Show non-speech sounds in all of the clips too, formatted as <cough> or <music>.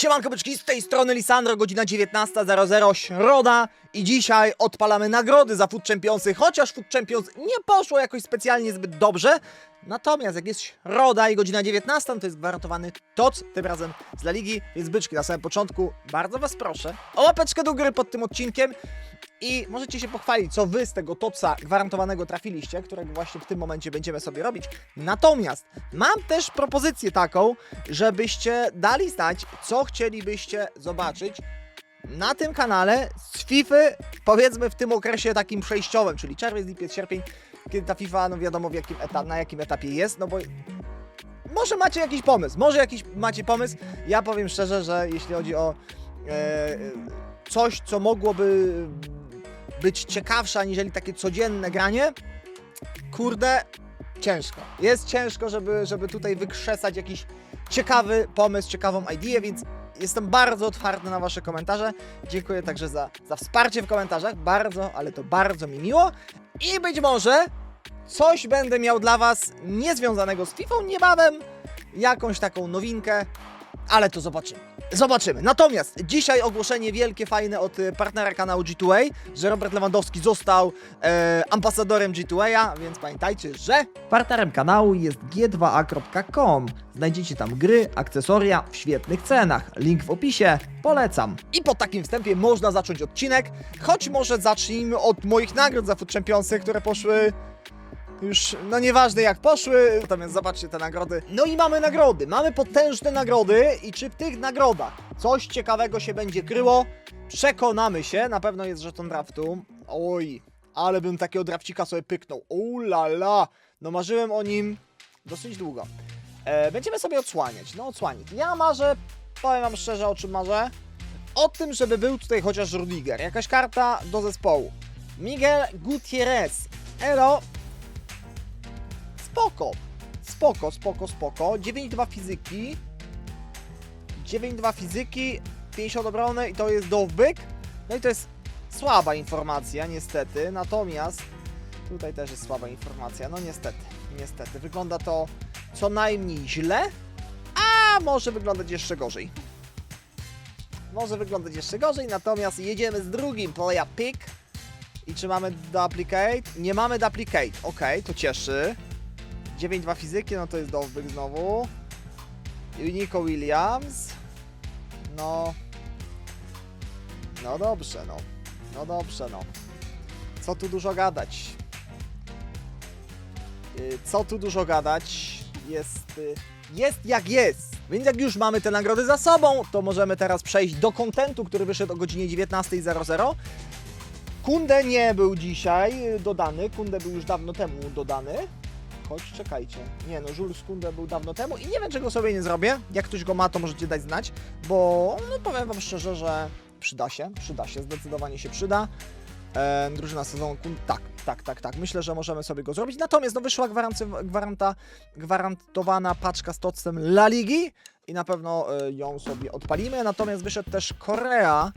Siemanko byczki, z tej strony Lisandro, godzina 19.00, środa. I dzisiaj odpalamy nagrody za Food Championsy, chociaż Food Champions nie poszło jakoś specjalnie zbyt dobrze, natomiast jak jest środa i godzina 19, to jest gwarantowany TOC, tym razem z La Ligi, więc byczki na samym początku, bardzo was proszę o łapeczkę do góry pod tym odcinkiem i możecie się pochwalić, co wy z tego toca gwarantowanego trafiliście, którego właśnie w tym momencie będziemy sobie robić. Natomiast mam też propozycję taką, żebyście dali znać, co chcielibyście zobaczyć na tym kanale z FIFA, powiedzmy w tym okresie takim przejściowym, czyli czerwiec, lipiec, sierpień, kiedy ta FIFA, no wiadomo jakim na jakim etapie jest, no bo może macie jakiś pomysł, może jakiś macie pomysł. Ja powiem szczerze, że jeśli chodzi o e, coś, co mogłoby być ciekawsze aniżeli takie codzienne granie, kurde, ciężko. Jest ciężko, żeby, żeby tutaj wykrzesać jakiś ciekawy pomysł, ciekawą ideę, więc jestem bardzo otwarty na Wasze komentarze. Dziękuję także za, za wsparcie w komentarzach. Bardzo, ale to bardzo mi miło. I być może coś będę miał dla Was niezwiązanego z FIFA niebawem. Jakąś taką nowinkę, ale to zobaczymy. Zobaczymy. Natomiast dzisiaj ogłoszenie wielkie, fajne od y, partnera kanału G2A, że Robert Lewandowski został e, ambasadorem G2A, więc pamiętajcie, że Partnerem kanału jest g2a.com. Znajdziecie tam gry, akcesoria w świetnych cenach. Link w opisie. Polecam. I po takim wstępie można zacząć odcinek, choć może zacznijmy od moich nagród za Food Championsy, które poszły już, no nieważne jak poszły, natomiast zobaczcie te nagrody. No i mamy nagrody, mamy potężne nagrody i czy w tych nagrodach coś ciekawego się będzie kryło? Przekonamy się, na pewno jest żeton draftu. Oj, ale bym takiego drafcika sobie pyknął. Ulala, no marzyłem o nim dosyć długo. E, będziemy sobie odsłaniać, no odsłaniać. Ja marzę, powiem wam szczerze o czym marzę, o tym, żeby był tutaj chociaż Rudiger. Jakaś karta do zespołu. Miguel Gutierrez. Elo. Spoko. Spoko, spoko, spoko. 9-2 fizyki. 9-2 fizyki. 50 obrony i to jest dowbyk. No i to jest słaba informacja, niestety. Natomiast tutaj też jest słaba informacja. No niestety, niestety. Wygląda to co najmniej źle, a może wyglądać jeszcze gorzej może wyglądać jeszcze gorzej, natomiast jedziemy z drugim player pick. I czy mamy duplicate? Nie mamy duplicate, ok, to cieszy. 9-2 fizyki, no to jest dowbyk znowu. Nico Williams. No. No dobrze, no. No dobrze, no. Co tu dużo gadać? Y, Co tu dużo gadać? Jest, y, jest jak jest. Więc jak już mamy te nagrody za sobą, to możemy teraz przejść do kontentu, który wyszedł o godzinie 19.00. Kunde nie był dzisiaj y, dodany, Kunde był już dawno temu dodany. Czekajcie, nie no, Jules Kunde był dawno temu i nie wiem czego sobie nie zrobię. Jak ktoś go ma, to możecie dać znać, bo no powiem wam szczerze, że przyda się, przyda się, zdecydowanie się przyda. E, drużyna sezonu Kun... Tak, tak, tak, tak. Myślę, że możemy sobie go zrobić. Natomiast no, wyszła gwaranta, gwarantowana paczka z tocem La Ligi i na pewno e, ją sobie odpalimy. Natomiast wyszedł też Korea.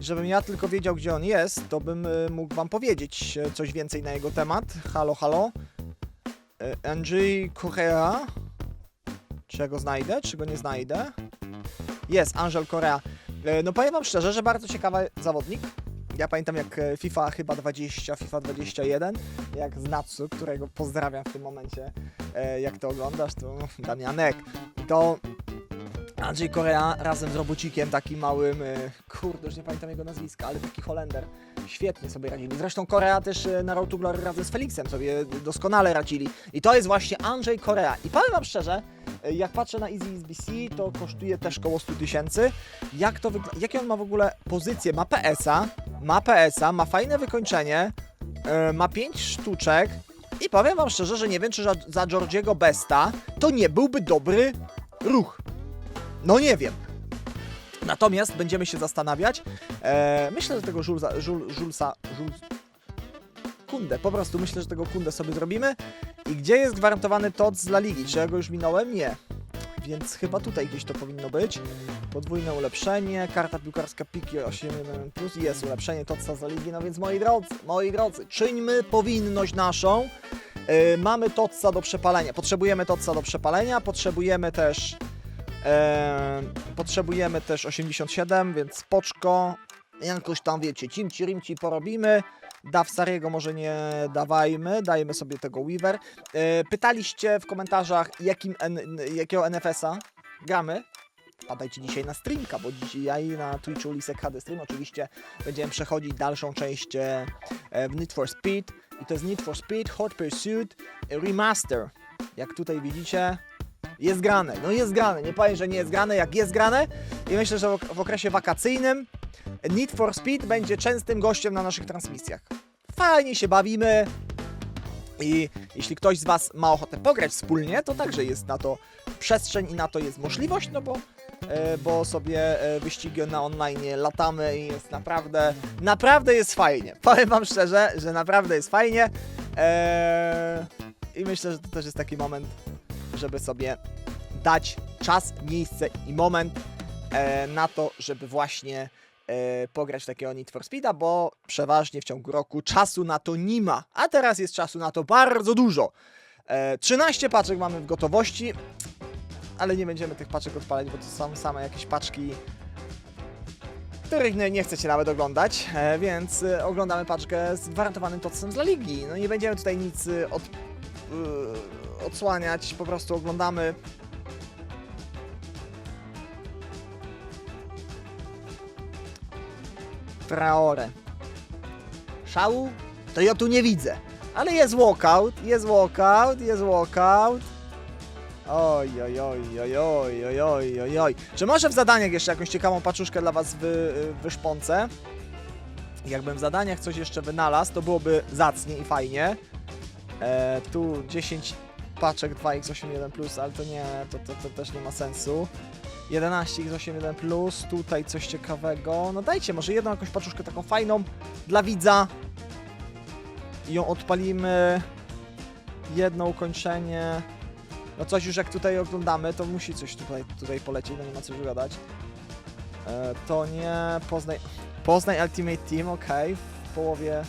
Żebym ja tylko wiedział, gdzie on jest, to bym e, mógł wam powiedzieć e, coś więcej na jego temat. Halo, halo. E, Andrzej Korea. Czy ja go znajdę, czy go nie znajdę? Jest, Angel Korea. E, No powiem wam szczerze, że bardzo ciekawy zawodnik. Ja pamiętam jak e, FIFA chyba 20, FIFA 21, jak z Natsu, którego pozdrawiam w tym momencie, jak to oglądasz, to Damianek, to Andrzej Korea razem z robocikiem takim małym, kurde, już nie pamiętam jego nazwiska, ale taki Holender, świetnie sobie radzili. Zresztą Korea też e, na Road to Glory razem z Felixem sobie doskonale radzili. I to jest właśnie Andrzej Korea. I powiem wam szczerze, e, jak patrzę na Easy SBC, to kosztuje też koło 100 tysięcy. Jak to wygl- jakie on ma w ogóle pozycję? Ma PS-a, ma PS-a, ma fajne wykończenie, e, ma 5 sztuczek i powiem wam szczerze, że nie wiem, czy za, za Georgiego Besta to nie byłby dobry ruch. No nie wiem. Natomiast będziemy się zastanawiać. E, myślę, że tego Julesa, Jul, Julesa, Jules, Kundę, po prostu myślę, że tego Kundę sobie zrobimy. I gdzie jest gwarantowany TOC z La Ligi? Czy ja go już minąłem? Nie. Więc chyba tutaj gdzieś to powinno być. Podwójne ulepszenie, karta piłkarska piki 8.1 plus jest ulepszenie TOCA za ligi, no więc moi drodzy, moi drodzy, czyńmy powinność naszą. Yy, mamy TOCA do przepalenia, potrzebujemy TOCA do przepalenia, potrzebujemy też E, potrzebujemy też 87, więc spoczko. Jakoś tam, wiecie, cimci rimci porobimy. Daw Sariego może nie dawajmy, dajmy sobie tego Weaver. E, pytaliście w komentarzach, jakim jakiego NFS-a gramy. Wpadajcie dzisiaj na streamka, bo dzisiaj na Twitchu Lisek HD Stream oczywiście będziemy przechodzić dalszą część e, e, w Need for Speed. I to jest Need for Speed Hot Pursuit Remaster. Jak tutaj widzicie, jest grane. No jest grane. Nie powiem, że nie jest grane, jak jest grane. I myślę, że w ok- w okresie wakacyjnym Need for Speed będzie częstym gościem na naszych transmisjach. Fajnie się bawimy. I jeśli ktoś z Was ma ochotę pograć wspólnie, to także jest na to przestrzeń i na to jest możliwość, no bo, e, bo sobie e, wyścigi na online latamy i jest naprawdę, naprawdę jest fajnie. <laughs> Powiem Wam szczerze, że naprawdę jest fajnie. E, I myślę, że to też jest taki moment, żeby sobie dać czas, miejsce i moment e, na to, żeby właśnie e, pograć takiego Need for Speeda, bo przeważnie w ciągu roku czasu na to nie ma, a teraz jest czasu na to bardzo dużo. E, 13 paczek mamy w gotowości, ale nie będziemy tych paczek odpalać, bo to są same jakieś paczki, których nie, chcecie nawet oglądać, e, więc e, oglądamy paczkę z gwarantowanym tocem z La Ligi. No nie będziemy tutaj nic e, od, odsłaniać, po prostu oglądamy Traore. Szału? To ja tu nie widzę. Ale jest walkout, jest walkout, jest walkout. Oj, oj, oj, oj, oj, oj, oj, oj. Czy może w zadaniach jeszcze jakąś ciekawą paczuszkę dla was wy? Jakbym w zadaniach coś jeszcze wynalazł, to byłoby zacnie i fajnie. E, tu 10 paczek 2x81+, ale to nie, to, to, to też nie ma sensu. 11x81+, plus, tutaj coś ciekawego. No dajcie, może jedną jakąś paczuszkę taką fajną dla widza. I ją odpalimy. Jedno ukończenie. No coś już jak tutaj oglądamy, to musi coś tutaj, tutaj polecieć, no nie ma co już gadać. E, to nie Poznań... Poznań Ultimate Team, okej, w połowie...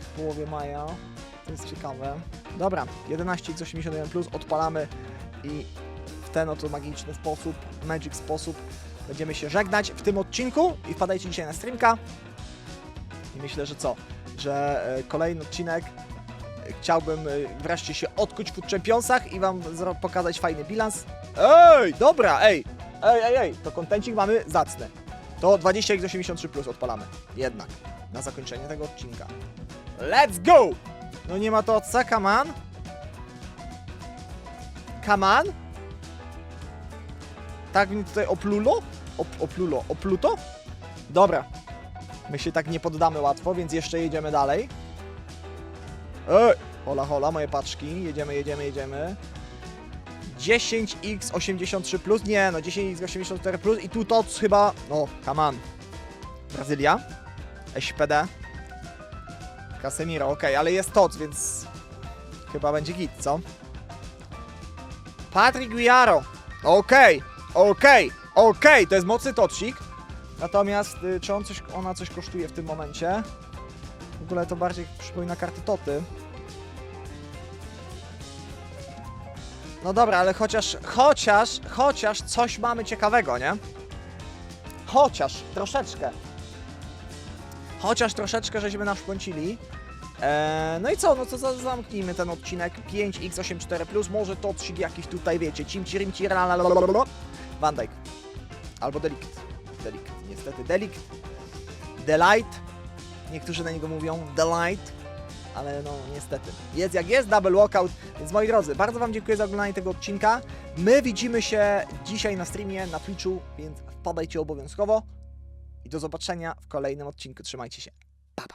w połowie maja. To jest ciekawe. Dobra, 11x81+, plus, odpalamy i w ten oto magiczny sposób, magic sposób będziemy się żegnać w tym odcinku i wpadajcie dzisiaj na streamka. I myślę, że co? Że e, kolejny odcinek e, chciałbym e, wreszcie się odkuć w Championsach i wam pokazać fajny bilans. Ej, dobra, ej, ej, ej, ej, to kontencik mamy zacny. To 20x83 plus odpalamy, jednak, na zakończenie tego odcinka. Let's go! No nie ma to odca. Come on. Tak mi tutaj oplulo? Op, oplulo, opluto? Dobra. My się tak nie poddamy łatwo, więc jeszcze jedziemy dalej. Ej! Hola, hola, moje paczki. Jedziemy, jedziemy, jedziemy. 10x83+, plus. nie no, 10x84+, plus i tu to chyba, no, on. Brazylia. SPD. Casemiro, okej, ale jest TOC, więc chyba będzie git, co? Patrick Guiaro. Okej, okej, okej, to jest mocny tocik. Natomiast y, czy on coś, ona coś kosztuje w tym momencie? W ogóle to bardziej przypomina karty Toty. No dobra, ale chociaż, chociaż, chociaż coś mamy ciekawego, nie? Chociaż, troszeczkę. Chociaż troszeczkę żeśmy naszpącili. Eee, no i co, no to za- zamknijmy ten odcinek 5x84+, może to trzy jakiś tutaj, wiecie, cimci rimci. Van Dijk. Albo Delikt. Delikt, niestety Delikt. Delight. Niektórzy na niego mówią Delight. Ale no niestety. Jest jak jest, double walkout. Więc moi drodzy, bardzo Wam dziękuję za oglądanie tego odcinka. My widzimy się dzisiaj na streamie, na Twitchu, więc wpadajcie obowiązkowo. I do zobaczenia w kolejnym odcinku. Trzymajcie się. Pa, pa.